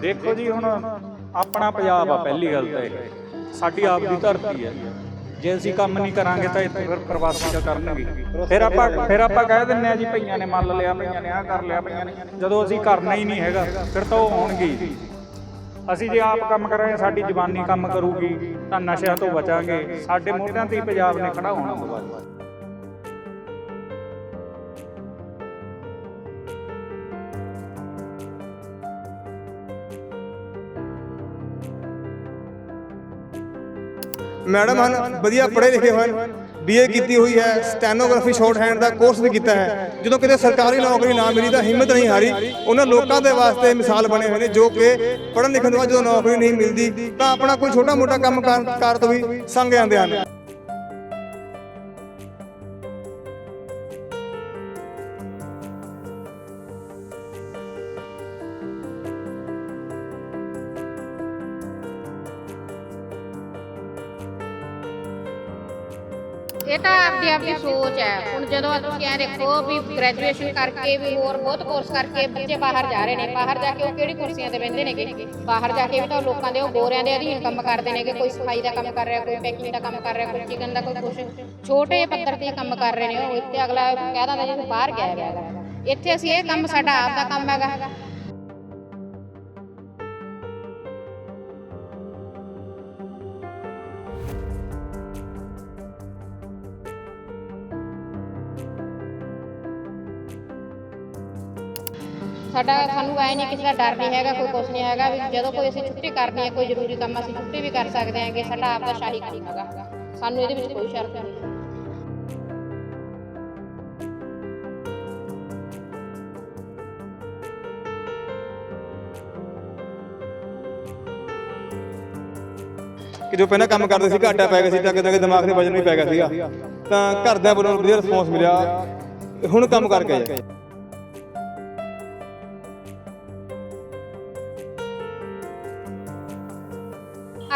ਦੇਖੋ ਜੀ ਹੁਣ ਆਪਣਾ ਪੰਜਾਬ ਆ, ਪਹਿਲੀ ਗੱਲ ਤਾਂ ਇਹ। ਸਾਡੀ ਆਪ ਦੀ ਧਰਤੀ ਹੈ। ਜੇ ਅਸੀਂ ਕੰਮ ਨਹੀਂ ਕਰਾਂਗੇ ਤਾਂ ਇੱਥੇ ਫਿਰ ਪ੍ਰਵਾਸੀ ਦਾ ਕਰਨਗੇ। ਫਿਰ ਆਪਾਂ ਫਿਰ ਆਪਾਂ ਕਹਿ ਦਿੰਨੇ ਆ ਜੀ, ਭਈਆਂ ਨੇ ਮੰਨ ਲਿਆ, ਭਈਆਂ ਨੇ ਆਹ ਕਰ ਲਿਆ, ਭਈਆਂ ਨੇ ਜਦੋਂ ਅਸੀਂ ਕਰਨਾ ਹੀ ਨਹੀਂ ਹੈਗਾ, ਫਿਰ ਤਾਂ ਉਹ ਆਉਣਗੇ ਅਸੀਂ ਜੇ ਆਪ ਕੰਮ ਕਰਾਂਗੇ, ਸਾਡੀ ਜਵਾਨੀ ਕੰਮ ਕਰੂਗੀ, ਤਾਂ ਨਸ਼ਿਆਂ ਤੋਂ ਬਚਾਂਗੇ। ਸਾਡੇ ਮੋਢਿਆਂ ਤੇ ਪੰਜਾਬ ਨੇ ਖੜਾ ਹੋਣਾ। ਤੋਂ ਮੈਡਮ ਹਨ, ਵਧੀਆ ਪੜ੍ਹੇ ਲਿਖੇ ਹੋਏ ਹਨ ਬੀਏ ਕੀਤੀ ਹੋਈ ਹੈ, ਸਟੈਨੋਗ੍ਰਾਫੀ ਸ਼ਾਰਟ ਹੈਂਡ ਦਾ ਕੋਰਸ ਵੀ ਕੀਤਾ ਹੈ। ਜਦੋਂ ਕਿਤੇ ਸਰਕਾਰੀ ਨੌਕਰੀ ਨਾ ਮਿਲੀ ਤਾਂ ਹਿੰਮਤ ਨਹੀਂ ਹਾਰੀ। ਉਹਨਾਂ ਲੋਕਾਂ ਦੇ ਵਾਸਤੇ ਮਿਸਾਲ ਬਣੇ ਹੋਏ ਨੇ ਜੋ ਕਿ ਪੜ੍ਹਨ ਲਿਖਣ ਤੋਂ ਬਾਅਦ ਜਦੋਂ ਨੌਕਰੀ ਨਹੀਂ ਮਿਲਦੀ ਤਾਂ ਆਪਣਾ ਕੋਈ ਛੋਟਾ ਮੋਟਾ ਕੰਮ ਕਾਰ ਤੋਂ ਵੀ ਸੰਗ ਜਾਂਦੇ ਹਨ। ਇਹ ਤਾਂ ਆਪਦੀ ਆਪਦੀ ਸੋਚ ਹੈ। ਹੁਣ ਜਦੋਂ ਤੁਸੀਂ ਐ ਦੇਖੋ ਵੀ ਗ੍ਰੈਜੂਏਸ਼ਨ ਕਰਕੇ ਵੀ ਹੋਰ ਬਹੁਤ ਕੋਰਸ ਕਰਕੇ ਬੱਚੇ ਬਾਹਰ ਜਾ ਰਹੇ ਨੇ। ਬਾਹਰ ਜਾ ਕੇ ਉਹ ਕਿਹੜੀ ਕੁਰਸੀਆਂ ਤੇ ਬਹਿੰਦੇ ਨੇਗੇ? ਬਾਹਰ ਜਾ ਕੇ ਵੀ ਤਾਂ ਲੋਕਾਂ ਦੇ ਉਹ ਗੋਰਿਆਂ ਦੇ ਅਧੀਨ ਕੰਮ ਕਰਦੇ ਨੇਗੇ। ਕੋਈ ਸਫ਼ਾਈ ਦਾ ਕੰਮ ਕਰ ਰਿਹਾ, ਕੋਈ ਪੈਕਿੰਗ ਦਾ ਕੰਮ ਕਰ ਰਿਹਾ, ਕੋਈ ਚਿਕਨ ਦਾ ਕੋਈ ਕੁਛ। ਛੋਟੇ ਪੱਧਰ ਤੇ ਕੰਮ ਕਰ ਰਹੇ ਨੇ ਉਹ। ਇੱਥੇ ਅਗਲਾ ਕਹਿ ਦਿੰਦਾ ਜੀ ਬਾਹਰ ਗਿਆ ਹੈਗਾ। ਇੱਥੇ ਅਸੀਂ ਇਹ ਕੰਮ, ਸਾਡਾ ਆਪ ਦਾ ਕੰਮ ਹੈਗਾ। ਸਾਡਾ ਸਾਨੂੰ ਐ ਨਹੀਂ ਕਿਸੇ ਦਾ ਡਰ ਨਹੀਂ ਹੈਗਾ, ਕੋਈ ਕੁਛ ਨਹੀਂ ਹੈਗਾ ਵੀ ਜਦੋਂ ਕੋਈ ਅਸੀਂ ਛੁੱਟੀ ਕਰਨੀ ਹੈ, ਕੋਈ ਜ਼ਰੂਰੀ ਕੰਮ ਅਸੀਂ ਛੁੱਟੀ ਵੀ ਕਰ ਸਕਦੇ ਹਾਂਗੇ, ਸਾਡਾ ਆਪ ਦਾ ਸ਼ਾਹੀ ਕੰਮ ਹੈਗਾ। ਸਾਨੂੰ ਇਹਦੇ ਵਿੱਚ ਕੋਈ ਸ਼ਰਤ ਨਹੀਂ। ਕਿ ਜੋ ਪਹਿਲਾਂ ਕੰਮ ਕਰਦੇ ਸੀ, ਘਾਟਾ ਪੈ ਗਿਆ ਸੀ, ਤਾਂ ਕਿਤੇ ਨਾ ਦਿਮਾਗ ਦੇ ਵਜਨ ਵੀ ਪੈ ਗਿਆ ਸੀਗਾ। ਤਾਂ ਘਰਦਿਆਂ ਵੱਲੋਂ ਵਧੀਆ ਰਿਸਪੌਂਸ ਮਿਲਿਆ। ਹੁਣ ਕੰਮ ਕਰਕੇ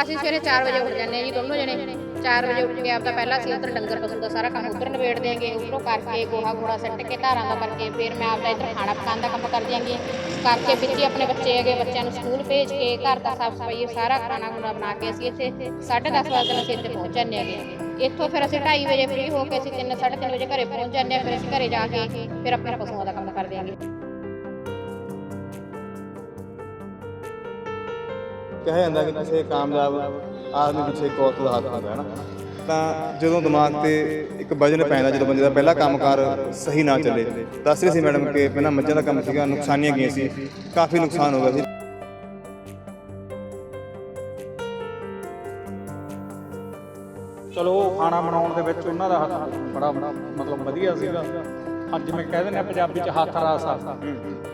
ਅਸੀਂ ਸਵੇਰੇ 4 ਵਜੇ ਉੱਠ ਜਾਂਦੇ ਹਾਂ ਜੀ ਦੋਨੋਂ ਜਣੇ। 4 ਵਜੇ ਉੱਠ ਕੇ ਆਪਦਾ ਪਹਿਲਾਂ ਅਸੀਂ ਉੱਧਰ ਡੰਗਰ ਪਸ਼ੂ ਦਾ ਸਾਰਾ ਕੰਮ ਉੱਧਰ ਨਿਬੇੜ ਦਿਆਂਗੇ, ਉੱਧਰੋਂ ਕਰਕੇ ਗੋਹਾ ਗੋੜਾ ਸੱਟ ਕੇ ਧਾਰਾਂ ਦਾ ਕਰਕੇ ਫਿਰ ਮੈਂ ਆਪਦਾ ਇੱਧਰ ਖਾਣਾ ਪਕਾਉਣ ਦਾ ਕੰਮ ਕਰ ਦਿਆਂਗੀ। ਕਰਕੇ ਵਿੱਚ ਆਪਣੇ ਬੱਚੇ ਹੈਗੇ, ਬੱਚਿਆਂ ਨੂੰ ਸਕੂਲ ਭੇਜ ਕੇ ਘਰ ਦਾ ਸਾਫ਼ ਸਫ਼ਾਈ, ਸਾਰਾ ਖਾਣਾ ਖੁਣਾ ਬਣਾ ਕੇ ਅਸੀਂ ਇੱਥੇ 10:30 ਵਜੇ ਤੱਕ ਅਸੀਂ ਇੱਥੇ ਪਹੁੰਚ ਜਾਂਦੇ ਹੈਗੇ। ਇੱਥੋਂ ਫਿਰ ਅਸੀਂ 2:30 ਵਜੇ ਫ੍ਰੀ ਹੋ ਕੇ ਅਸੀਂ 3 3:30 ਵਜੇ ਘਰੇ ਪਹੁੰਚ ਜਾਂਦੇ ਹਾਂ, ਫਿਰ ਅਸੀਂ ਘਰੇ ਜਾ ਕੇ ਫਿਰ ਆਪਣੇ ਪਸ਼ੂਆਂ ਦਾ ਕੰਮ ਕਰ ਦਿਆਂਗੇ। ਕਿਹਾ ਜਾਂਦਾ ਕਿ ਕਿਸੇ ਕਾਮਯਾਬ ਆਦਮੀ ਪਿੱਛੇ ਇੱਕ ਔਰਤ ਦਾ ਹੱਥ ਹੁੰਦਾ ਹੈ ਨਾ। ਤਾਂ ਜਦੋਂ ਦਿਮਾਗ ਤੇ ਇੱਕ ਵਜਨ ਪੈਂਦਾ, ਜਦੋਂ ਬੰਦੇ ਦਾ ਪਹਿਲਾ ਕੰਮਕਾਰ ਸਹੀ ਨਾ ਚੱਲੇ ਦੱਸ ਰਹੀ ਸੀ ਮੈਡਮ ਕਿ ਪਹਿਲਾਂ ਮੱਝਾਂ ਦਾ ਕੰਮ ਸੀਗਾ, ਨੁਕਸਾਨੀਆਂ ਗਈਆਂ ਸੀ, ਕਾਫੀ ਨੁਕਸਾਨ ਹੋ ਗਿਆ ਸੀ। ਚਲੋ ਖਾਣਾ ਬਣਾਉਣ ਦੇ ਵਿੱਚ ਉਹਨਾਂ ਦਾ ਹੱਥ ਬੜਾ ਮਤਲਬ ਵਧੀਆ ਸੀਗਾ। ਅੱਜ ਮੈਂ ਕਹਿ ਦਿੰਦਾ ਆ ਪੰਜਾਬੀ ਚ ਹੱਥ ਰਾਸਾ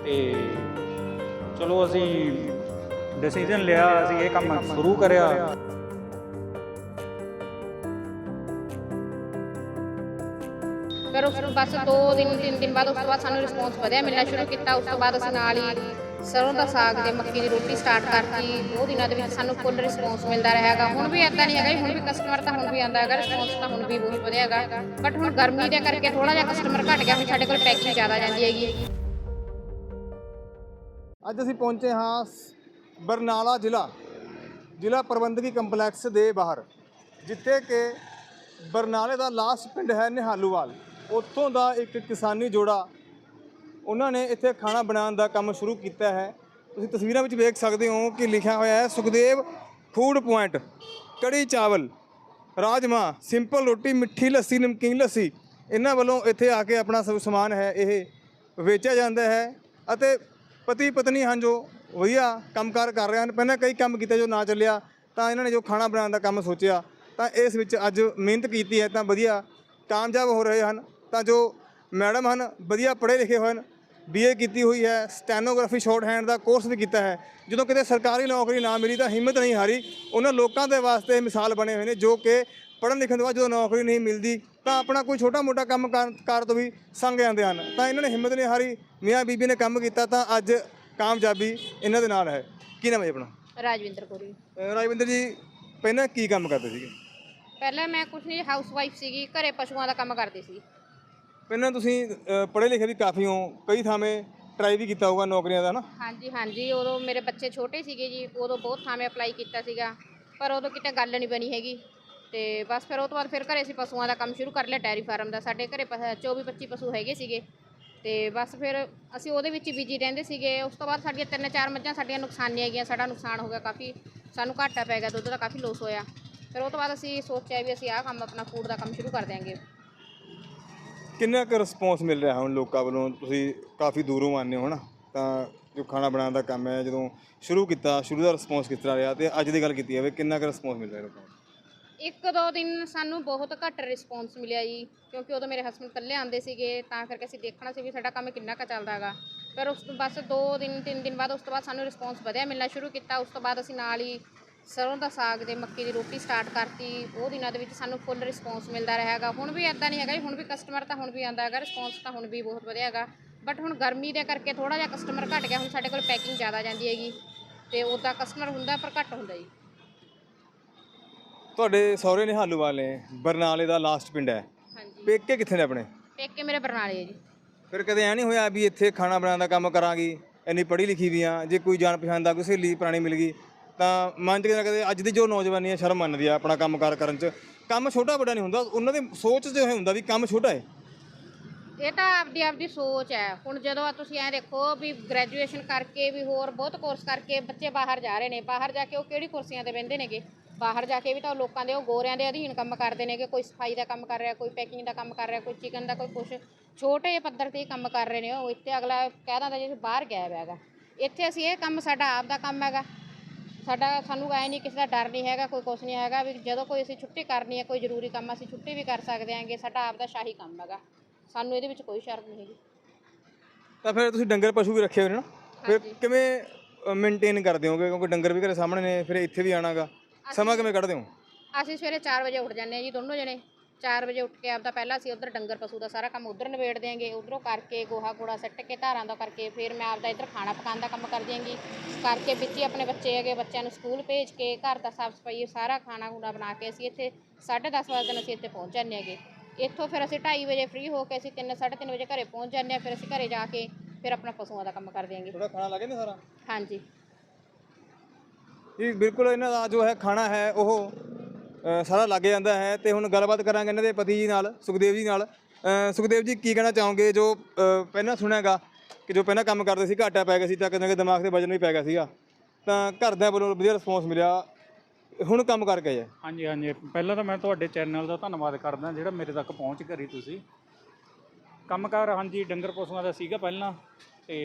ਤੇ ਚਲੋ, ਅਸੀਂ ਡਿਸੀਜਨ ਲਿਆ ਅਸੀਂ ਇਹ ਕੰਮ ਸ਼ੁਰੂ ਕਰਿਆ। ਫਿਰ ਉਸ ਤੋਂ ਬਸ 2 ਦਿਨ 3 ਦਿਨ ਬਾਅਦ ਉਸ ਤੋਂ ਬਾਅਦ ਸਾਨੂੰ ਰਿਸਪੌਂਸ ਵਧਿਆ ਮਿਲਣਾ ਸ਼ੁਰੂ ਕੀਤਾ। ਉਸ ਤੋਂ ਬਾਅਦ ਅਸੀਂ ਨਾਲ ਹੀ ਸਰੋਂ ਦਾ ਸਾਗ ਤੇ ਮੱਕੀ ਦੀ ਰੋਟੀ ਸਟਾਰਟ ਕਰਤੀ। ਦੋ ਦਿਨਾਂ ਦੇ ਵਿੱਚ ਸਾਨੂੰ ਫੁੱਲ ਰਿਸਪੌਂਸ ਮਿਲਦਾ ਰਿਹਾ ਹੈਗਾ ਹੁਣ ਵੀ ਇਦਾਂ ਨਹੀਂ ਹੈਗਾ ਜੀ, ਹੁਣ ਵੀ ਕਸਟਮਰ ਤਾਂ ਹੁਣ ਵੀ ਆਉਂਦਾ ਹੈਗਾ ਰਿਸਪੌਂਸ ਤਾਂ ਹੁਣ ਵੀ ਬਹੁਤ ਵਧਿਆ ਹੈਗਾ। ਬਟ ਹੁਣ ਗਰਮੀ ਦੇ ਕਰਕੇ ਥੋੜਾ ਜਿਹਾ ਕਸਟਮਰ ਘਟ ਗਿਆ ਹੁਣ ਸਾਡੇ ਕੋਲ ਪੈਕਿੰਗ ਜ਼ਿਆਦਾ ਜਾਂਦੀ ਹੈਗੀ। ਅੱਜ ਅਸੀਂ ਪਹੁੰਚੇ ਹਾਂ ਸ- ਬਰਨਾਲਾ ਜ਼ਿਲ੍ਹਾ ਜ਼ਿਲ੍ਹਾ ਪ੍ਰਬੰਧਕੀ ਕੰਪਲੈਕਸ ਦੇ ਬਾਹਰ, ਜਿੱਥੇ ਕਿ ਬਰਨਾਲੇ ਦਾ ਲਾਸਟ ਪਿੰਡ ਹੈ ਨਿਹਾਲੂਵਾਲ। ਉੱਥੋਂ ਦਾ ਇੱਕ ਕਿਸਾਨੀ ਜੋੜਾ, ਉਹਨਾਂ ਨੇ ਇੱਥੇ ਖਾਣਾ ਬਣਾਉਣ ਦਾ ਕੰਮ ਸ਼ੁਰੂ ਕੀਤਾ ਹੈ। ਤੁਸੀਂ ਤਸਵੀਰਾਂ ਵਿੱਚ ਵੇਖ ਸਕਦੇ ਹੋ ਕਿ ਲਿਖਿਆ ਹੋਇਆ ਹੈ, ਸੁਖਦੇਵ ਫੂਡ ਪੁਆਇੰਟ, ਕੜੀ ਚਾਵਲ, ਰਾਜਮਾ, ਸਿੰਪਲ ਰੋਟੀ, ਮਿੱਠੀ ਲੱਸੀ, ਨਮਕੀਨ ਲੱਸੀ। ਇਹਨਾਂ ਵੱਲੋਂ ਇੱਥੇ ਆ ਕੇ ਆਪਣਾ ਸਭ ਸਮਾਨ ਹੈ, ਇਹ ਵੇਚਿਆ ਜਾਂਦਾ ਹੈ ਅਤੇ ਪਤੀ ਪਤਨੀ ਹਨ ਜੋ ਵਧੀਆ ਕੰਮਕਾਰ ਕਰ ਰਹੇ ਹਨ। ਪਹਿਲਾਂ ਕਈ ਕੰਮ ਕੀਤੇ ਜੋ ਨਾ ਚੱਲਿਆ, ਤਾਂ ਇਹਨਾਂ ਨੇ ਜੋ ਖਾਣਾ ਬਣਾਉਣ ਦਾ ਕੰਮ ਸੋਚਿਆ, ਤਾਂ ਇਸ ਵਿੱਚ ਅੱਜ ਮਿਹਨਤ ਕੀਤੀ ਹੈ ਤਾਂ ਵਧੀਆ ਕਾਮਯਾਬ ਹੋ ਰਹੇ ਹਨ। ਤਾਂ ਜੋ ਮੈਡਮ ਹਨ, ਵਧੀਆ ਪੜ੍ਹੇ ਲਿਖੇ ਹੋਏ ਹਨ ਬੀਏ ਕੀਤੀ ਹੋਈ ਹੈ, ਸਟੈਨੋਗ੍ਰਾਫੀ ਸ਼ਾਰਟ ਹੈਂਡ ਦਾ ਕੋਰਸ ਵੀ ਕੀਤਾ ਹੈ। ਜਦੋਂ ਕਿਤੇ ਸਰਕਾਰੀ ਨੌਕਰੀ ਨਾ ਮਿਲੀ ਤਾਂ ਹਿੰਮਤ ਨਹੀਂ ਹਾਰੀ। ਉਹਨਾਂ ਲੋਕਾਂ ਦੇ ਵਾਸਤੇ ਮਿਸਾਲ ਬਣੇ ਹੋਏ ਨੇ ਜੋ ਕਿ ਪੜ੍ਹਨ ਲਿਖਣ ਤੋਂ ਬਾਅਦ ਜਦੋਂ ਨੌਕਰੀ ਨਹੀਂ ਮਿਲਦੀ, ਤਾਂ ਆਪਣਾ ਕੋਈ ਛੋਟਾ ਮੋਟਾ ਕੰਮ ਕਾਰ- ਕਾਰ ਤੋਂ ਵੀ ਸੰਗ ਜਾਂਦੇ ਹਨ। ਤਾਂ ਇਹਨਾਂ ਨੇ ਹਿੰਮਤ ਨਹੀਂ ਹਾਰੀ। ਮੀਆਂ ਬੀਬੀ ਨੇ ਕੰਮ ਕੀਤਾ ਤਾਂ ਅੱਜ ਕਾਮਯਾਬੀ ਇਹਨਾਂ ਦੇ ਨਾਲ ਹੈ। ਕੀ ਨਾਮ ਹੈ ਜੀ ਆਪਣਾ? ਰਾਜਵਿੰਦਰ ਕੋਰੀ ਅਹ ਰਾਜਵਿੰਦਰ ਜੀ ਪਹਿਲਾਂ ਕੀ ਕੰਮ ਕਰਦੇ ਸੀਗੇ? ਪਹਿਲਾਂ ਮੈਂ ਕੁਛ ਨਹੀਂ ਹਾਊਸ ਵਾਈਫ ਸੀਗੀ ਘਰੇ ਪਸ਼ੂਆਂ ਦਾ ਕੰਮ ਕਰਦੀ ਸੀ। ਪਹਿਲਾਂ ਤੁਸੀਂ ਅਹ, ਪੜ੍ਹੇ ਲਿਖੇ ਵੀ ਕਾਫੀ ਹੋ ਕਈ ਥਾਵੇਂ ਟਰਾਈ ਵੀ ਕੀਤਾ ਹੋਊਗਾ ਨੌਕਰੀਆਂ ਦਾ ਨਾ। ਹਾਂਜੀ ਹਾਂਜੀ ਉਦੋਂ ਮੇਰੇ ਬੱਚੇ ਛੋਟੇ ਸੀਗੇ ਜੀ ਉਦੋਂ ਬਹੁਤ ਥਾਵੇਂ ਅਪਲਾਈ ਕੀਤਾ ਸੀਗਾ ਪਰ ਉਦੋਂ ਕਿਤੇ ਗੱਲ ਨਹੀਂ ਬਣੀ ਹੈਗੀ। ਤੇ ਬਸ ਫਿਰ ਉਹ ਤੋਂ ਬਾਅਦ ਫਿਰ ਘਰੇ ਅਸੀਂ ਪਸ਼ੂਆਂ ਦਾ ਕੰਮ ਸ਼ੁਰੂ ਕਰ ਲਿਆ ਡੈਰੀ ਫਾਰਮ ਦਾ। ਸਾਡੇ ਘਰੇ 24 25 ਪਸ਼ੂ ਹੈਗੇ ਸੀਗੇ। ਤੇ ਬਸ ਫਿਰ ਅਸੀਂ ਉਹਦੇ ਵਿੱਚ ਹੀ ਬਿਜ਼ੀ ਰਹਿੰਦੇ ਸੀਗੇ। ਉਸ ਤੋਂ ਬਾਅਦ ਸਾਡੀਆਂ ਤਿੰਨ ਚਾਰ ਮੱਝਾਂ ਸਾਡੀਆਂ ਨੁਕਸਾਨੀਆਂ ਗਈਆਂ ਸਾਡਾ ਨੁਕਸਾਨ ਹੋ ਗਿਆ ਕਾਫੀ, ਸਾਨੂੰ ਘਾਟਾ ਪੈ ਗਿਆ, ਦੁੱਧ ਦਾ ਕਾਫੀ ਲੋਸ ਹੋਇਆ। ਫਿਰ ਉਹ ਤੋਂ ਬਾਅਦ ਅਸੀਂ ਸੋਚਿਆ ਵੀ ਅਸੀਂ ਆਹ ਕੰਮ, ਆਪਣਾ ਫੂਡ ਦਾ ਕੰਮ ਸ਼ੁਰੂ ਕਰ ਦਿਆਂਗੇ। ਕਿੰਨਾ ਕੁ ਰਿਸਪੌਂਸ ਮਿਲ ਰਿਹਾ ਹੁਣ ਲੋਕਾਂ ਵੱਲੋਂ? ਤੁਸੀਂ ਕਾਫੀ ਦੂਰੋਂ ਆਉਂਦੇ ਹੋ ਨਾ ਤਾਂ ਜੋ ਖਾਣਾ ਬਣਾਉਣ ਦਾ ਕੰਮ ਹੈ, ਜਦੋਂ ਸ਼ੁਰੂ ਕੀਤਾ, ਸ਼ੁਰੂ ਦਾ ਰਿਸਪੌਂਸ ਕਿਸ ਤਰ੍ਹਾਂ ਰਿਹਾ? ਤੇ ਅੱਜ ਦੀ ਗੱਲ ਕੀਤੀ ਜਾਵੇ, ਕਿੰਨਾ ਕੁ ਰਿਸਪੌਂਸ ਮਿਲ ਰਿਹਾ ਲੋਕਾਂ ਨੂੰ? ਇੱਕ ਦੋ ਦਿਨ ਸਾਨੂੰ ਬਹੁਤ ਘੱਟ ਰਿਸਪੌਂਸ ਮਿਲਿਆ ਜੀ, ਕਿਉਂਕਿ ਉਦੋਂ ਮੇਰੇ ਹਸਬੰਡ ਇਕੱਲੇ ਆਉਂਦੇ ਸੀਗੇ, ਤਾਂ ਕਰਕੇ ਅਸੀਂ ਦੇਖਣਾ ਸੀ ਵੀ ਸਾਡਾ ਕੰਮ ਕਿੰਨਾ ਕੁ ਚੱਲਦਾ ਹੈਗਾ। ਫਿਰ ਉਸ ਤੋਂ ਬਸ ਦੋ ਦਿਨ, ਤਿੰਨ ਦਿਨ ਬਾਅਦ ਉਸ ਤੋਂ ਬਾਅਦ ਸਾਨੂੰ ਰਿਸਪੌਂਸ ਵਧਿਆ, ਮਿਲਣਾ ਸ਼ੁਰੂ ਕੀਤਾ। ਉਸ ਤੋਂ ਬਾਅਦ ਅਸੀਂ ਨਾਲ ਹੀ ਸਰੋਂ ਦਾ ਸਾਗ ਤੇ ਮੱਕੀ ਦੀ ਰੋਟੀ ਸਟਾਰਟ ਕਰਤੀ। ਉਹ ਦਿਨਾਂ ਦੇ ਵਿੱਚ ਸਾਨੂੰ ਫੁੱਲ ਰਿਸਪੌਂਸ ਮਿਲਦਾ ਰਿਹਾ ਹੈਗਾ। ਹੁਣ ਵੀ ਐਦਾਂ ਨਹੀਂ ਹੈਗਾ ਜੀ, ਹੁਣ ਵੀ ਕਸਟਮਰ ਤਾਂ ਹੁਣ ਵੀ ਆਉਂਦਾ ਹੈਗਾ ਰਿਸਪੌਂਸ ਤਾਂ ਹੁਣ ਵੀ ਬਹੁਤ ਵਧੀਆ ਹੈਗਾ। ਬਟ ਹੁਣ ਗਰਮੀ ਦੇ ਕਰਕੇ ਥੋੜਾ ਜਿਹਾ ਕਸਟਮਰ ਘਟ ਗਿਆ, ਹੁਣ ਸਾਡੇ ਕੋਲ ਪੈਕਿੰਗ ਜ਼ਿਆਦਾ ਜਾਂਦੀ ਹੈਗੀ। ਤੇ ਉੱਦਾਂ ਕਸਟਮਰ ਹੁੰਦਾ ਪਰ ਘੱਟ ਹੁੰਦਾ ਜੀ। ਤੁਹਾਡੇ ਸਹੁਰੇ ਨਿਹਾਲੂਵਾਲ ਨੇ ਬਰਨਾਲੇ ਦਾ ਲਾਸਟ ਪਿੰਡ ਹੈ। ਹਾਂਜੀ। ਪੇਕੇ ਕਿੱਥੇ ਨੇ ਆਪਣੇ? ਪੇਕੇ ਮੇਰੇ ਬਰਨਾਲੇ ਹੈ ਜੀ। ਫਿਰ ਕਦੇ ਐ ਨਹੀਂ ਹੋਇਆ ਵੀ ਇੱਥੇ ਖਾਣਾ ਬਣਾਉਣ ਦਾ ਕੰਮ ਕਰਾਂਗੀ ਇੰਨੀ ਪੜ੍ਹੀ ਲਿਖੀ ਵੀ ਆ ਜੇ ਕੋਈ ਜਾਣ ਪਛਾਣ ਦਾ ਕੋਈ ਸਹੇਲੀ ਪੁਰਾਣੀ ਮਿਲ ਗਈ ਤਾਂ ਮਨ ਚ ਕਿਤੇ ਅੱਜ ਦੀ ਜੋ ਨੌਜਵਾਨੀ ਹੈ ਸ਼ਰਮ ਮੰਨਦੀ ਆ ਆਪਣਾ ਕੰਮਕਾਰ ਕਰਨ ਚ। ਕੰਮ ਛੋਟਾ ਵੱਡਾ ਨਹੀਂ ਹੁੰਦਾ ਉਹਨਾਂ ਦੇ ਸੋਚ ਜੋ ਹੈ ਹੁੰਦਾ ਵੀ ਕੰਮ ਛੋਟਾ ਹੈ ਇਹ ਤਾਂ ਆਪਦੀ ਆਪਦੀ ਸੋਚ ਹੈ। ਹੁਣ ਜਦੋਂ ਤੁਸੀਂ ਐ ਦੇਖੋ ਵੀ ਗ੍ਰੈਜੂਏਸ਼ਨ ਕਰਕੇ ਵੀ ਹੋਰ ਬਹੁਤ ਕੋਰਸ ਕਰਕੇ ਬੱਚੇ ਬਾਹਰ ਜਾ ਰਹੇ ਨੇ ਬਾਹਰ ਜਾ ਕੇ ਉਹ ਕਿਹੜੀ ਕੁਰਸੀਆਂ ਤੇ ਬਹਿੰਦੇ ਨੇਗੇ? ਬਾਹਰ ਜਾ ਕੇ ਵੀ ਤਾਂ ਉਹ ਲੋਕਾਂ ਦੇ ਉਹ ਗੋਰਿਆਂ ਦੇ ਅਧੀਨ ਕੰਮ ਕਰਦੇ ਨੇਗੇ ਕੋਈ ਸਫ਼ਾਈ ਦਾ ਕੰਮ ਕਰ ਰਿਹਾ ਕੋਈ ਪੈਕਿੰਗ ਦਾ ਕੰਮ ਕਰ ਰਿਹਾ ਕੋਈ ਚਿਕਨ ਦਾ ਕੋਈ ਕੁਛ। ਛੋਟੇ ਪੱਧਰ ਤੇ ਹੀ ਕੰਮ ਕਰ ਰਹੇ ਨੇ ਉਹ। ਇੱਥੇ ਅਗਲਾ ਕਹਿ ਦਿੰਦਾ ਜੀ ਬਾਹਰ ਗਿਆ ਹੈਗਾ। ਇੱਥੇ ਅਸੀਂ ਇਹ ਕੰਮ ਸਾਡਾ ਆਪ ਦਾ ਕੰਮ ਹੈਗਾ। ਸਾਡਾ ਸਾਨੂੰ ਐ ਨਹੀਂ ਕਿਸੇ ਦਾ ਡਰ ਨਹੀਂ ਹੈਗਾ ਕੋਈ ਕੁਛ ਨਹੀਂ ਹੈਗਾ ਵੀ ਜਦੋਂ ਕੋਈ ਅਸੀਂ ਛੁੱਟੀ ਕਰਨੀ ਹੈ ਕੋਈ ਜ਼ਰੂਰੀ ਕੰਮ ਅਸੀਂ ਛੁੱਟੀ ਵੀ ਕਰ ਸਕਦੇ ਆਂਗੇ ਸਾਡਾ ਆਪ ਦਾ ਸ਼ਾਹੀ ਕੰਮ ਹੈਗਾ। ਸਾਨੂੰ ਇਹਦੇ ਵਿੱਚ ਕੋਈ ਸ਼ਰਮ ਨਹੀਂ ਹੈਗੀ। ਤਾਂ ਫਿਰ ਤੁਸੀਂ ਡੰਗਰ ਪਸ਼ੂ ਵੀ ਰੱਖੇ ਹੋਏ ਨੇ ਨਾ? ਫਿਰ ਕਿਵੇਂ ਮੇਨਟੇਨ ਕਰਦੇ ਹੋਗੇ? ਕਿਉਂਕਿ ਡੰਗਰ ਵੀ ਘਰੇ ਸਾਹਮਣੇ ਨੇ ਫਿਰ ਇੱਥੇ ਵੀ ਆਣਾਗਾ। ਸਮਾਂ ਕਿਵੇਂ ਕੱਢਦੇ ਹੋ? ਅਸੀਂ ਸਵੇਰੇ 4 ਵਜੇ ਉੱਠ ਜਾਂਦੇ ਹਾਂ ਜੀ ਦੋਨੋਂ ਜਣੇ। 4 ਵਜੇ ਉੱਠ ਕੇ ਆਪਦਾ ਪਹਿਲਾਂ ਅਸੀਂ ਉਧਰ ਡੰਗਰ ਪਸ਼ੂ ਦਾ ਸਾਰਾ ਕੰਮ ਉਧਰ ਨਿਬੇੜ ਦਿਆਂਗੇ। ਉਧਰੋਂ ਕਰਕੇ ਗੋਹਾ ਕੂੜਾ ਸੱਟ ਕੇ ਧਾਰਾਂ ਦਾ ਕਰਕੇ ਫਿਰ ਮੈਂ ਆਪਦਾ ਇੱਧਰ ਖਾਣਾ ਪਕਾਉਣ ਦਾ ਕੰਮ ਕਰ ਦਿਆਂਗੀ। ਕਰਕੇ ਵਿੱਚ ਹੀ ਆਪਣੇ ਬੱਚੇ ਹੈਗੇ ਬੱਚਿਆਂ ਨੂੰ ਸਕੂਲ ਭੇਜ ਕੇ ਘਰ ਦਾ ਸਾਫ਼ ਸਫ਼ਾਈ ਸਾਰਾ ਖਾਣਾ ਖੂਣਾ ਬਣਾ ਕੇ ਅਸੀਂ ਇੱਥੇ 10:30 ਵਜੇ ਦਿਨ ਅਸੀਂ ਇੱਥੇ ਪਹੁੰਚ ਜਾਂਦੇ ਹੈਗੇ। ਇੱਥੋਂ ਫਿਰ ਅਸੀਂ 2:30 ਵਜੇ ਫ੍ਰੀ ਹੋ ਕੇ ਅਸੀਂ 3 3:30 ਵਜੇ ਘਰੇ ਪਹੁੰਚ ਜਾਂਦੇ ਹਾਂ ਫਿਰ ਅਸੀਂ ਘਰੇ ਜਾ ਕੇ ਫਿਰ ਆਪਣਾ ਪਸ਼ੂਆਂ ਦਾ ਕੰਮ ਕਰ ਦਿਆਂਗੇ। ਥੋੜਾ ਖਾਣਾ ਲੱਗੇ ਨੇ ਸਾਰਾ? ਹਾਂਜੀ। ਜੀ ਬਿਲਕੁਲ ਇਹਨਾਂ ਦਾ ਜੋ ਹੈ ਖਾਣਾ ਹੈ ਉਹ ਸਾਰਾ ਲੱਗ ਜਾਂਦਾ ਹੈ ਤੇ ਹੁਣ ਗੱਲਬਾਤ ਕਰਾਂਗੇ ਇਹਨਾਂ ਦੇ ਪਤੀ ਜੀ ਨਾਲ ਸੁਖਦੇਵ ਜੀ ਨਾਲ। ਸੁਖਦੇਵ ਜੀ ਕੀ ਕਹਿਣਾ ਚਾਹੋਗੇ? ਜੋ ਅ, ਪਹਿਲਾਂ ਸੁਣਿਆਗਾ ਕਿ ਜੋ ਪਹਿਲਾਂ ਕੰਮ ਕਰਦੇ ਸੀ ਘਾਟਾ ਪੈ ਗਿਆ ਸੀ ਤਾਂ ਕਹਿੰਦੇ ਨਾ ਦਿਮਾਗ ਤੇ ਵਜਨ ਵੀ ਪੈ ਗਿਆ ਸੀਗਾ। ਤਾਂ ਘਰਦਿਆਂ ਵੱਲੋਂ ਵਧੀਆ ਰਿਸਪੌਂਸ ਮਿਲਿਆ। ਹੁਣ ਕੰਮ ਕਰਕੇ ਆਏ ਹਾਂਜੀ ਹਾਂਜੀ। ਪਹਿਲਾਂ ਤਾਂ ਮੈਂ ਤੁਹਾਡੇ ਚੈਨਲ ਦਾ ਧੰਨਵਾਦ ਕਰਦਾ ਜਿਹੜਾ ਮੇਰੇ ਤੱਕ ਪਹੁੰਚ ਕਰੀ ਤੁਸੀਂ। ਕੰਮਕਾਰ ਹਾਂਜੀ ਡੰਗਰ ਪਸ਼ੂਆਂ ਦਾ ਸੀਗਾ ਪਹਿਲਾਂ ਤੇ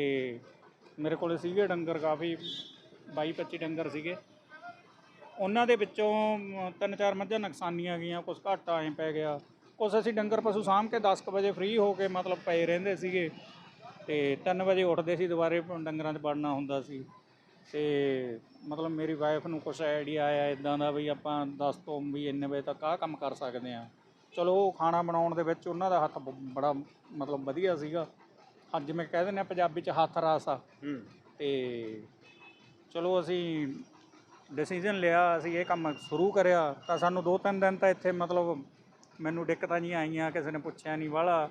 ਮੇਰੇ ਕੋਲ ਸੀਗੇ ਡੰਗਰ ਕਾਫੀ। 22 25 ਡੰਗਰ ਸੀਗੇ। ਉਹਨਾਂ ਦੇ ਵਿੱਚੋਂ ਮ, ਤਿੰਨ ਚਾਰ ਮੱਝਾਂ ਨੁਕਸਾਨੀਆਂ ਗਈਆਂ ਕੁਝ ਘਾਟਾ ਐ ਪੈ ਗਿਆ। ਕੁਝ ਅਸੀਂ ਡੰਗਰ ਪਸ਼ੂ ਸਾਂਭ ਕੇ 10 ਕੁ ਵਜੇ ਫ੍ਰੀ ਹੋ ਕੇ ਮਤਲਬ ਪਏ ਰਹਿੰਦੇ ਸੀਗੇ। ਤੇ 3 ਵਜੇ ਉੱਠਦੇ ਸੀ ਦੁਬਾਰੇ ਡੰਗਰਾਂ 'ਚ ਵੜਨਾ ਹੁੰਦਾ ਸੀ। ਤੇ ਮਤਲਬ ਮੇਰੀ ਵਾਈਫ ਨੂੰ ਕੁਛ ਆਈਡੀਆ ਆਇਆ ਇਦਾਂ ਦਾ ਵੀ ਆਪਾਂ 10 ਤੋਂ ਵੀ ਇੰਨੇ ਵਜੇ ਤੱਕ ਆਹ ਕੰਮ ਕਰ ਸਕਦੇ ਆ ਚਲੋ ਖਾਣਾ ਬਣਾਉਣ ਦੇ ਵਿੱਚ ਉਹਨਾਂ ਦਾ ਹੱਥ ਬੜਾ ਮਤਲਬ ਵਧੀਆ ਸੀਗਾ। ਅੱਜ ਜਿਵੇਂ ਕਹਿ ਦਿੰਦੇ ਆ ਪੰਜਾਬੀ ਚ ਹੱਥ ਰਾਸ ਆ। ਤੇ ਚਲੋ ਅਸੀਂ ਡਿਸੀਜਨ ਲਿਆ, ਅਸੀਂ ਇਹ ਕੰਮ ਸ਼ੁਰੂ ਕਰਿਆ। ਤਾਂ ਸਾਨੂੰ ਦੋ ਤਿੰਨ ਦਿਨ ਤਾਂ ਇੱਥੇ ਮਤਲਬ ਮੈਨੂੰ ਦਿੱਕਤਾਂ ਨਹੀਂ ਆਈਆਂ, ਕਿਸੇ ਨੇ ਪੁੱਛਿਆ ਨਹੀਂ ਵਾਲਾ।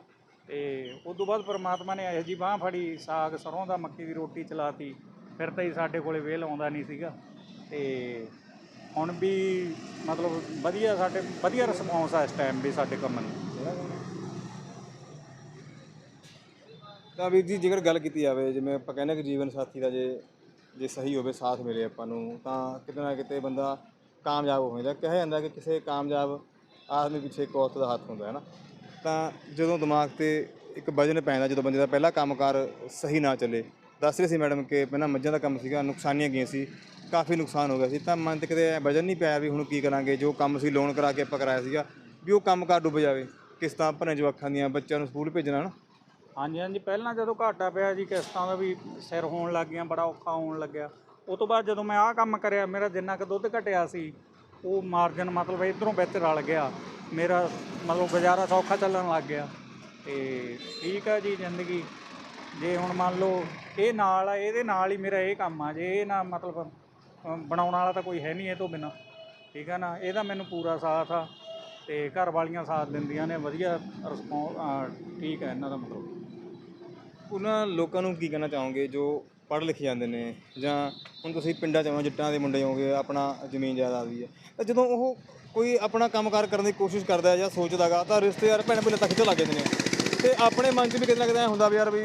ਤੇ ਉਸ ਤੋਂ ਬਾਅਦ ਪਰਮਾਤਮਾ ਨੇ ਇਹੋ ਜੀ ਬਾਹ ਫੜੀ, ਸਾਗ ਸਰੋਂ ਦਾ ਮੱਕੀ ਦੀ ਰੋਟੀ ਚਲਾਤੀ। ਫਿਰ ਤਾਂ ਹੀ ਸਾਡੇ ਕੋਲੇ ਵੇਲ ਆਉਂਦਾ ਨਹੀਂ ਸੀਗਾ। ਤੇ ਹੁਣ ਵੀ ਮਤਲਬ ਵਧੀਆ ਸਾਡੇ, ਵਧੀਆ ਰਿਸਪੌਂਸ ਆ ਇਸ ਟਾਈਮ ਵੀ ਸਾਡੇ ਕੰਮ ਨੂੰ। ਤਾਂ ਵੀਰ ਜੀ, ਜੇਕਰ ਗੱਲ ਕੀਤੀ ਜਾਵੇ, ਜਿਵੇਂ ਆਪਾਂ ਕਹਿੰਦੇ ਕਿ ਜੀਵਨ ਸਾਥੀ ਦਾ ਜੇ ਜੇ ਸਹੀ ਹੋਵੇ, ਸਾਥ ਮਿਲੇ ਆਪਾਂ ਨੂੰ, ਤਾਂ ਕਿਤੇ ਨਾ ਕਿਤੇ ਬੰਦਾ ਕਾਮਯਾਬ ਹੋ ਜਾਂਦਾ। ਕਿਹਾ ਜਾਂਦਾ ਕਿ ਕਿਸੇ ਕਾਮਯਾਬ ਆਦਮੀ ਪਿੱਛੇ ਇੱਕ ਔਰਤ ਦਾ ਹੱਥ ਹੁੰਦਾ, ਹੈ ਨਾ? ਤਾਂ ਜਦੋਂ ਦਿਮਾਗ ਤੇ ਇੱਕ ਵਜਨ ਪੈਂਦਾ, ਜਦੋਂ ਬੰਦੇ ਦਾ ਪਹਿਲਾ ਕੰਮਕਾਰ ਸਹੀ ਨਾ ਚੱਲੇ। ਦੱਸ ਰਹੇ ਸੀ ਮੈਡਮ ਕਿ ਪਹਿਲਾਂ ਮੱਝਾਂ ਦਾ ਕੰਮ ਸੀਗਾ, ਨੁਕਸਾਨੀਆਂ ਗਈਆਂ ਸੀ, ਕਾਫੀ ਨੁਕਸਾਨ ਹੋ ਗਿਆ ਸੀ। ਤਾਂ ਮਨ ਤੇ ਕਿਤੇ ਵਜਨ ਨਹੀਂ ਪਿਆ ਵੀ ਹੁਣ ਕੀ ਕਰਾਂਗੇ, ਜੋ ਕੰਮ ਸੀ ਲੋਨ ਕਰਾ ਕੇ ਆਪਾਂ ਕਰਾਇਆ ਸੀਗਾ, ਵੀ ਉਹ ਕੰਮਕਾਰ ਡੁੱਬ ਜਾਵੇ। ਕਿਸ਼ਤਾਂ ਭਰਨ ਜਵਾਖਾਂ ਦੀਆਂ, ਬੱਚਿਆਂ ਨੂੰ ਸਕੂਲ ਭੇਜਣਾ ਨਾ? ਹਾਂਜੀ ਹਾਂਜੀ, ਪਹਿਲਾਂ ਜਦੋਂ ਘਾਟਾ ਪਿਆ ਜੀ ਕਿਸ਼ਤਾਂ ਦਾ ਵੀ ਸਿਰ ਹੋਣ ਲੱਗ ਗਿਆ ਬੜਾ ਔਖਾ ਹੋਣ ਲੱਗਿਆ। ਉਹ ਤੋਂ ਬਾਅਦ ਜਦੋਂ ਮੈਂ ਆਹ ਕੰਮ ਕਰਿਆ, ਮੇਰਾ ਜਿੰਨਾ ਕੁ ਦੁੱਧ ਘਟਿਆ ਸੀ, ਉਹ ਮਾਰਜਨ ਮਤਲਬ ਇਧਰੋਂ ਵਿੱਚ ਰਲ ਗਿਆ। ਮੇਰਾ ਮਤਲਬ ਗੁਜ਼ਾਰਾ ਸੌਖਾ ਚੱਲਣ ਲੱਗ ਗਿਆ। ਤੇ ਠੀਕ ਆ ਜੀ ਜ਼ਿੰਦਗੀ। ਜੇ ਹੁਣ ਮੰਨ ਲਓ ਇਹ ਨਾਲ ਆ, ਇਹਦੇ ਨਾਲ ਹੀ ਮੇਰਾ ਇਹ ਕੰਮ ਆ। ਜੇ ਇਹ ਨਾ ਮਤਲਬ ਬਣਾਉਣ ਵਾਲਾ ਤਾਂ ਕੋਈ ਹੈ ਨਹੀਂ ਇਹ ਤੋਂ ਬਿਨਾ। ਠੀਕ ਆ ਨਾ? ਇਹਦਾ ਮੈਨੂੰ ਪੂਰਾ ਸਾਥ ਆ ਤੇ ਘਰ ਵਾਲੀਆਂ ਸਾਥ ਦਿੰਦੀਆਂ ਨੇ। ਵਧੀਆ ਰਿਸਪੌਂਸ ਠੀਕ ਆ ਇਹਨਾਂ ਦਾ ਮਤਲਬ। ਉਹਨਾਂ ਲੋਕਾਂ ਨੂੰ ਕੀ ਕਹਿਣਾ ਚਾਹੋਗੇ ਜੋ ਪੜ੍ਹ ਲਿਖੇ ਜਾਂਦੇ ਨੇ ਜਾਂ ਹੁਣ ਤੁਸੀਂ ਪਿੰਡਾਂ ਚ ਹੋ ਜੱਟਾਂ ਦੇ ਮੁੰਡੇ ਹੋਗੇ, ਆਪਣਾ ਜ਼ਮੀਨ ਜਾਇਦਾਦ ਵੀ ਹੈ, ਤਾਂ ਜਦੋਂ ਉਹ ਕੋਈ ਆਪਣਾ ਕੰਮਕਾਰ ਕਰਨ ਦੀ ਕੋਸ਼ਿਸ਼ ਕਰਦਾ ਹੈ ਜਾਂ ਸੋਚਦਾਗਾ ਤਾਂ ਰਿਸ਼ਤੇਦਾਰ ਭੈਣ ਭੈਣ ਤੱਕ ਤੇ ਲੱਗ ਜਾਂਦੇ ਨੇ? ਤੇ ਆਪਣੇ ਮਨ 'ਚ ਵੀ ਕਿਤੇ ਲੱਗਦਾ ਕਿਤੇ ਹੁੰਦਾ ਵੀ ਯਾਰ ਵੀ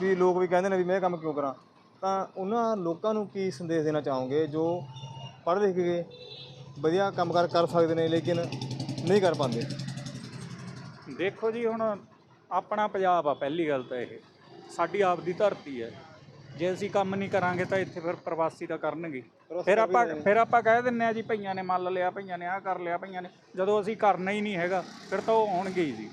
ਵੀ ਲੋਕ ਵੀ ਕਹਿੰਦੇ ਨੇ ਵੀ ਮੈਂ ਇਹ ਕੰਮ ਕਿਉਂ ਕਰਾਂ? ਤਾਂ ਉਹਨਾਂ ਲੋਕਾਂ ਨੂੰ ਕੀ ਸੰਦੇਸ਼ ਦੇਣਾ ਚਾਹੋਗੇ ਜੋ ਪੜ੍ਹ ਲਿਖ ਕੇ ਵਧੀਆ ਕੰਮਕਾਰ ਕਰ ਸਕਦੇ ਨੇ ਲੇਕਿਨ ਨਹੀਂ ਕਰ ਪਾਉਂਦੇ? ਦੇਖੋ ਜੀ ਹੁਣ ਆਪਣਾ ਪੰਜਾਬ ਆ, ਪਹਿਲੀ ਗੱਲ ਤਾਂ ਇਹ। ਸਾਡੀ ਆਪ ਦੀ ਧਰਤੀ ਹੈ। ਜੇ ਅਸੀਂ ਕੰਮ ਨਹੀਂ ਕਰਾਂਗੇ ਤਾਂ ਇੱਥੇ ਫਿਰ ਪ੍ਰਵਾਸੀ ਤਾਂ ਕਰਨਗੇ। ਫਿਰ ਆਪਾਂ ਫਿਰ ਆਪਾਂ ਕਹਿ ਦਿੰਨੇ ਆ ਜੀ ਭਈਆਂ ਨੇ ਮੰਨ ਲਿਆ ਭਈਆਂ ਨੇ ਆਹ ਕਰ ਲਿਆ ਭਈਆਂ ਨੇ। ਜਦੋਂ ਅਸੀਂ ਕਰਨਾ ਹੀ ਨਹੀਂ ਹੈਗਾ ਫਿਰ ਤਾਂ ਉਹ ਆਉਣਗੇ ਹੀ ਜੀ।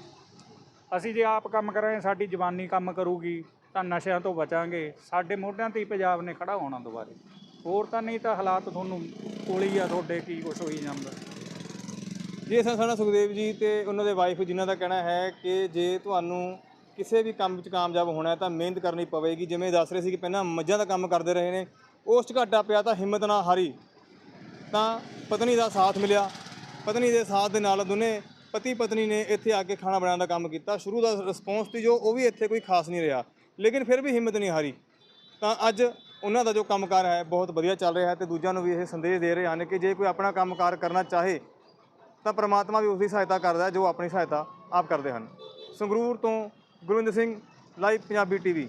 ਅਸੀਂ ਜੇ ਆਪ ਕੰਮ ਕਰਾਂਗੇ ਸਾਡੀ ਜਵਾਨੀ ਕੰਮ ਕਰੂਗੀ ਤਾਂ ਨਸ਼ਿਆਂ ਤੋਂ ਬਚਾਂਗੇ। ਸਾਡੇ ਮੋਢਿਆਂ ਤੇ ਹੀ ਪੰਜਾਬ ਨੇ ਖੜਾ ਹੋਣਾ ਦੁਬਾਰੇ। ਹੋਰ ਤਾਂ ਨਹੀਂ ਤਾਂ ਹਾਲਾਤ ਤੁਹਾਨੂੰ ਕੋਲੀ ਆ ਤੁਹਾਡੇ ਕੀ ਕੁਛ ਹੋਈ ਜਾਂਦਾ। ਜੀ ਸਾਡਾ ਸੁਖਦੇਵ ਜੀ ਤੇ ਉਹਨਾਂ ਦੇ ਵਾਈਫ ਜਿਨ੍ਹਾਂ ਦਾ ਕਹਿਣਾ ਹੈ ਕਿ ਜੇ ਤੁਹਾਨੂੰ ਕਿਸੇ ਵੀ ਕੰਮ ਵਿੱਚ ਕਾਮਯਾਬ ਹੋਣਾ ਤਾਂ ਮਿਹਨਤ ਕਰਨੀ ਪਵੇਗੀ। ਜਿਵੇਂ ਦੱਸ ਰਹੇ ਸੀ ਕਿ ਪਹਿਲਾਂ ਮੱਝਾਂ ਦਾ ਕੰਮ ਕਰਦੇ ਰਹੇ ਨੇ, ਉਸ 'ਚ ਘਾਟਾ ਪਿਆ ਤਾਂ ਹਿੰਮਤ ਨਾ ਹਾਰੀ। ਤਾਂ ਪਤਨੀ ਦਾ ਸਾਥ ਮਿਲਿਆ। ਪਤਨੀ ਦੇ ਸਾਥ ਦੇ ਨਾਲ ਦੋਨੇ ਪਤੀ ਪਤਨੀ ਨੇ ਇੱਥੇ ਆ ਕੇ ਖਾਣਾ ਬਣਾਉਣ ਦਾ ਕੰਮ ਕੀਤਾ। ਸ਼ੁਰੂ ਦਾ ਰਿਸਪੌਂਸ ਸੀ ਜੋ ਉਹ ਵੀ ਇੱਥੇ ਕੋਈ ਖਾਸ ਨਹੀਂ ਰਿਹਾ। ਲੇਕਿਨ ਫਿਰ ਵੀ ਹਿੰਮਤ ਨਹੀਂ ਹਾਰੀ। ਤਾਂ ਅੱਜ ਉਹਨਾਂ ਦਾ ਜੋ ਕੰਮਕਾਰ ਹੈ, ਬਹੁਤ ਵਧੀਆ ਚੱਲ ਰਿਹਾ ਹੈ ਤੇ ਦੂਜਿਆਂ ਨੂੰ ਵੀ ਇਹ ਸੰਦੇਸ਼ ਦੇ ਰਹੇ ਹਨ ਕਿ ਜੇ ਕੋਈ ਆਪਣਾ ਕੰਮਕਾਰ ਕਰਨਾ ਚਾਹੇ, ਤਾਂ ਪ੍ਰਮਾਤਮਾ ਵੀ ਉਸ ਦੀ ਸਹਾਇਤਾ ਕਰਦਾ ਜੋ ਆਪਣੀ ਸਹਾਇਤਾ ਆਪ ਕਰਦੇ ਹਨ। ਸੰਗਰੂਰ ਤੋਂ ਗੁਰਵਿੰਦਰ ਸਿੰਘ ਲਾਈਵ ਪੰਜਾਬੀ ਟੀਵੀ।